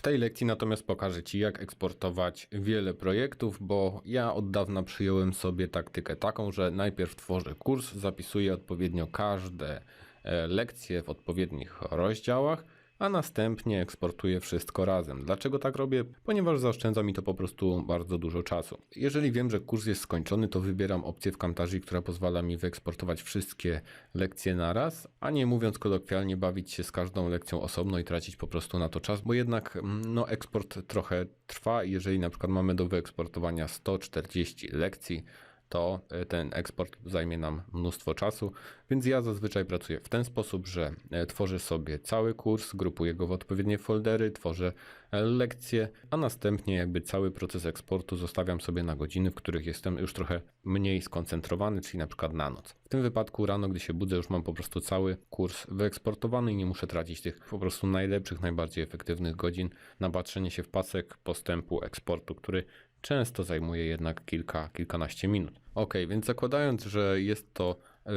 W tej lekcji natomiast pokażę Ci, jak eksportować wiele projektów, bo ja od dawna przyjąłem sobie taktykę taką, że najpierw tworzę kurs, zapisuję odpowiednio każde e, lekcje w odpowiednich rozdziałach, a następnie eksportuję wszystko razem. Dlaczego tak robię? Ponieważ zaoszczędza mi to po prostu bardzo dużo czasu. Jeżeli wiem, że kurs jest skończony, to wybieram opcję w Camtasia, która pozwala mi wyeksportować wszystkie lekcje naraz, a nie mówiąc kolokwialnie, bawić się z każdą lekcją osobno i tracić po prostu na to czas, bo jednak mm, no, eksport trochę trwa. Jeżeli na przykład mamy do wyeksportowania 140 lekcji, to e, ten eksport zajmie nam mnóstwo czasu, więc ja zazwyczaj pracuję w ten sposób, że e, tworzę sobie cały kurs, grupuję go w odpowiednie foldery, tworzę e, lekcje, a następnie jakby cały proces eksportu zostawiam sobie na godziny, w których jestem już trochę mniej skoncentrowany, czyli na przykład na noc. W tym wypadku rano, gdy się budzę, już mam po prostu cały kurs wyeksportowany i nie muszę tracić tych po prostu najlepszych, najbardziej efektywnych godzin na patrzenie się w pasek postępu eksportu, który często zajmuje jednak kilka, kilkanaście minut. Ok, więc zakładając, że jest to y,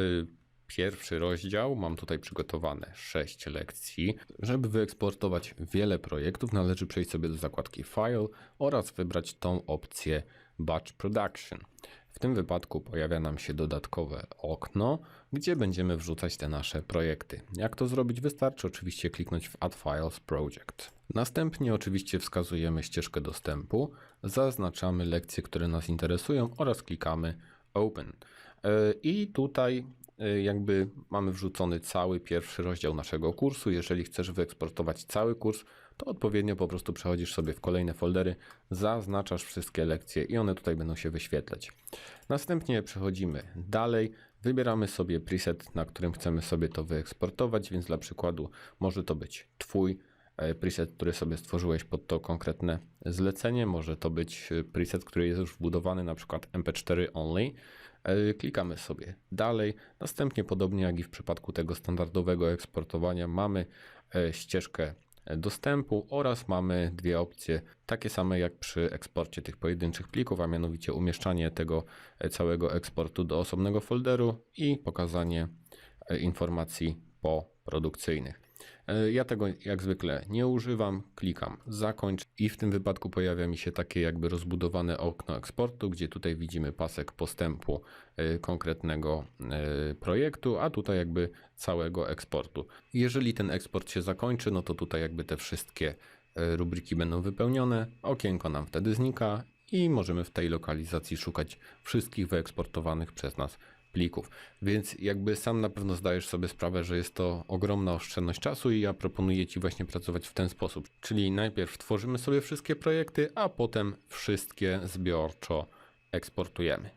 pierwszy rozdział, mam tutaj przygotowane 6 lekcji. Żeby wyeksportować wiele projektów, należy przejść sobie do zakładki File oraz wybrać tą opcję Batch Production. Tym wypadku pojawia nam się dodatkowe okno, gdzie będziemy wrzucać te nasze projekty. Jak to zrobić? Wystarczy oczywiście kliknąć w Add Files Project. Następnie oczywiście wskazujemy ścieżkę dostępu, zaznaczamy lekcje, które nas interesują oraz klikamy Open. E, I tutaj jakby mamy wrzucony cały pierwszy rozdział naszego kursu. Jeżeli chcesz wyeksportować cały kurs, to odpowiednio po prostu przechodzisz sobie w kolejne foldery, zaznaczasz wszystkie lekcje i one tutaj będą się wyświetlać. Następnie przechodzimy dalej, wybieramy sobie preset, na którym chcemy sobie to wyeksportować, więc dla przykładu może to być Twój e, preset, który sobie stworzyłeś pod to konkretne zlecenie. Może to być e, preset, który jest już wbudowany, na przykład MP4 only. E, Klikamy sobie dalej. Następnie, podobnie jak i w przypadku tego standardowego eksportowania, mamy e, ścieżkę dostępu oraz mamy dwie opcje, takie same jak przy eksporcie tych pojedynczych plików, a mianowicie umieszczanie tego e, całego eksportu do osobnego folderu i pokazanie e, informacji poprodukcyjnych. E, Ja tego jak zwykle nie używam, klikam zakończ i w tym wypadku pojawia mi się takie jakby rozbudowane okno eksportu, gdzie tutaj widzimy pasek postępu e, konkretnego e, projektu, a tutaj jakby całego eksportu. Jeżeli ten eksport się zakończy, no to tutaj jakby te wszystkie rubryki będą wypełnione, okienko nam wtedy znika i możemy w tej lokalizacji szukać wszystkich wyeksportowanych przez nas plików. Więc jakby sam na pewno zdajesz sobie sprawę, że jest to ogromna oszczędność czasu i ja proponuję Ci właśnie pracować w ten sposób. Czyli najpierw tworzymy sobie wszystkie projekty, a potem wszystkie zbiorczo eksportujemy.